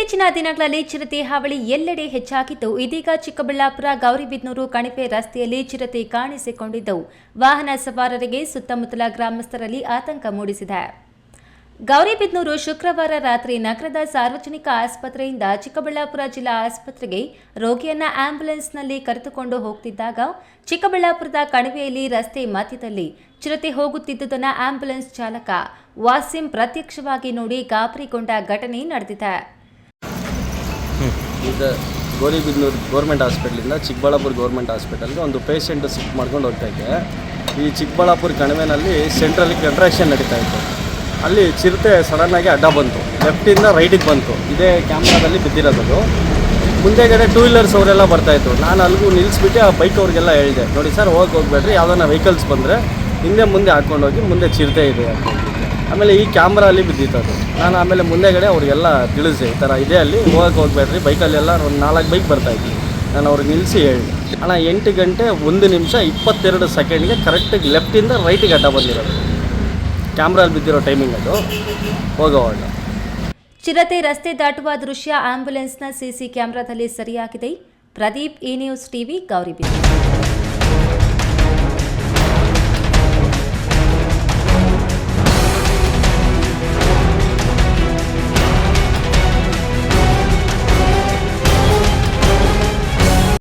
ಇತ್ತೀಚಿನ ದಿನಗಳಲ್ಲಿ ಚಿರತೆ ಹಾವಳಿ ಎಲ್ಲೆಡೆ ಹೆಚ್ಚಾಗಿದ್ದು ಇದೀಗ ಚಿಕ್ಕಬಳ್ಳಾಪುರ, ಗೌರಿಬಿದನೂರು ಕಣಿವೆ ರಸ್ತೆಯಲ್ಲಿ ಚಿರತೆ ಕಾಣಿಸಿಕೊಂಡಿದ್ದವು. ವಾಹನ ಸವಾರರಿಗೆ ಸುತ್ತಮುತ್ತಲ ಗ್ರಾಮಸ್ಥರಲ್ಲಿ ಆತಂಕ ಮೂಡಿಸಿದೆ. ಗೌರಿಬಿದನೂರು ಶುಕ್ರವಾರ ರಾತ್ರಿ ನಗರದ ಸಾರ್ವಜನಿಕ ಆಸ್ಪತ್ರೆಯಿಂದ ಚಿಕ್ಕಬಳ್ಳಾಪುರ ಜಿಲ್ಲಾ ಆಸ್ಪತ್ರೆಗೆ ರೋಗಿಯನ್ನ ಆಂಬ್ಯುಲೆನ್ಸ್ನಲ್ಲಿ ಕರೆದುಕೊಂಡು ಹೋಗ್ತಿದ್ದಾಗ ಚಿಕ್ಕಬಳ್ಳಾಪುರದ ಕಣಿವೆಯಲ್ಲಿ ರಸ್ತೆ ಮಧ್ಯದಲ್ಲಿ ಚಿರತೆ ಹೋಗುತ್ತಿದ್ದುದನ್ನು ಆಂಬ್ಯುಲೆನ್ಸ್ ಚಾಲಕ ವಾಸಿಂ ಪ್ರತ್ಯಕ್ಷವಾಗಿ ನೋಡಿ ಗಾಬರಿಗೊಂಡ ಘಟನೆ ನಡೆದಿದೆ. ಇದು ಗೌರಿಬಿದನೂರು ಗೌರ್ಮೆಂಟ್ ಹಾಸ್ಪಿಟ್ಲಿಂದ ಚಿಕ್ಕಬಳ್ಳಾಪುರ ಗೌರ್ಮೆಂಟ್ ಹಾಸ್ಪಿಟಲ್ಗೆ ಒಂದು ಪೇಷಂಟ್ ಶಿಫ್ಟ್ ಮಾಡ್ಕೊಂಡು ಹೋಗ್ತಾ ಇದ್ದೆ ಈ ಚಿಕ್ಕಬಳ್ಳಾಪುರ ಕಣಿವೆನಲ್ಲಿ ಸೆಂಟ್ರಲ್ಲಿ ಕಂಟ್ರಾಕ್ಷನ್ ನಡೀತಾ ಇತ್ತು ಅಲ್ಲಿ ಚಿರತೆ ಸಡನ್ನಾಗಿ ಅಡ್ಡ ಬಂತು. ಲೆಫ್ಟಿಂದ ರೈಟಿಗೆ ಬಂತು. ಇದೇ ಕ್ಯಾಮ್ರಾದಲ್ಲಿ ಬಿದ್ದಿರೋದು. ಮುಂದೆಗಡೆ ಟೂ ವೀಲರ್ಸ್ ಅವರೆಲ್ಲ ಬರ್ತಾಯಿತ್ತು ನಾನು ಅಲ್ಲಿಗೂ ನಿಲ್ಲಿಸ್ಬಿಟ್ಟು ಆ ಬೈಕ್ ಅವ್ರಿಗೆಲ್ಲ ಹೇಳಿದೆ. ನೋಡಿ ಸರ್ ಹೋಗಿ ಹೋಗ್ಬೇಡ್ರಿ. ಯಾವ್ದಾನ ವೆಹಿಕಲ್ಸ್ ಬಂದರೆ ಹಿಂದೆ ಮುಂದೆ ಹಾಕ್ಕೊಂಡೋಗಿ ಮುಂದೆ ಚಿರತೆ ಇದೆ ಆಮೇಲೆ ಈ ಕ್ಯಾಮ್ರಾ ಅಲ್ಲಿ ಬಿದ್ದಿತ್ತು ಅದು. ನಾನು ಆಮೇಲೆ ಮುಂದೆಗಡೆ ಅವ್ರಿಗೆಲ್ಲ ತಿಳಿಸಿ, ಈ ಥರ ಇದೆ ಅಲ್ಲಿ, ಹೋಗಕ್ಕೆ ಹೋಗ್ಬೇಡ್ರಿ. ಬೈಕಲ್ಲೆಲ್ಲ ಒಂದು ನಾಲ್ಕು ಬೈಕ್ ಬರ್ತಾಯಿದ್ವಿ ನಾನು ಅವ್ರಿಗೆ ನಿಲ್ಲಿಸಿ ಹೇಳಿ ಅಣ್ಣ, ಎಂಟು ಗಂಟೆ ಒಂದು ನಿಮಿಷ ಇಪ್ಪತ್ತೆರಡು ಸೆಕೆಂಡ್ಗೆ ಕರೆಕ್ಟಾಗಿ ಲೆಫ್ಟಿಂದ ರೈಟಿಗೆ ಅಡ್ಡ ಬಂದಿರೋದು. ಕ್ಯಾಮ್ರಲ್ಲಿ ಬಿದ್ದಿರೋ ಟೈಮಿಂಗ್ ಅದು. ಹೋಗೋವಾಗ ಚಿರತೆ ರಸ್ತೆ ದಾಟುವ ದೃಶ್ಯ ಆಂಬ್ಯುಲೆನ್ಸ್ನ ಸಿಸಿ ಕ್ಯಾಮೆರಾದಲ್ಲಿ ಸರಿಯಾಗಿದೆ. Pradeep E news TV Gauribidanur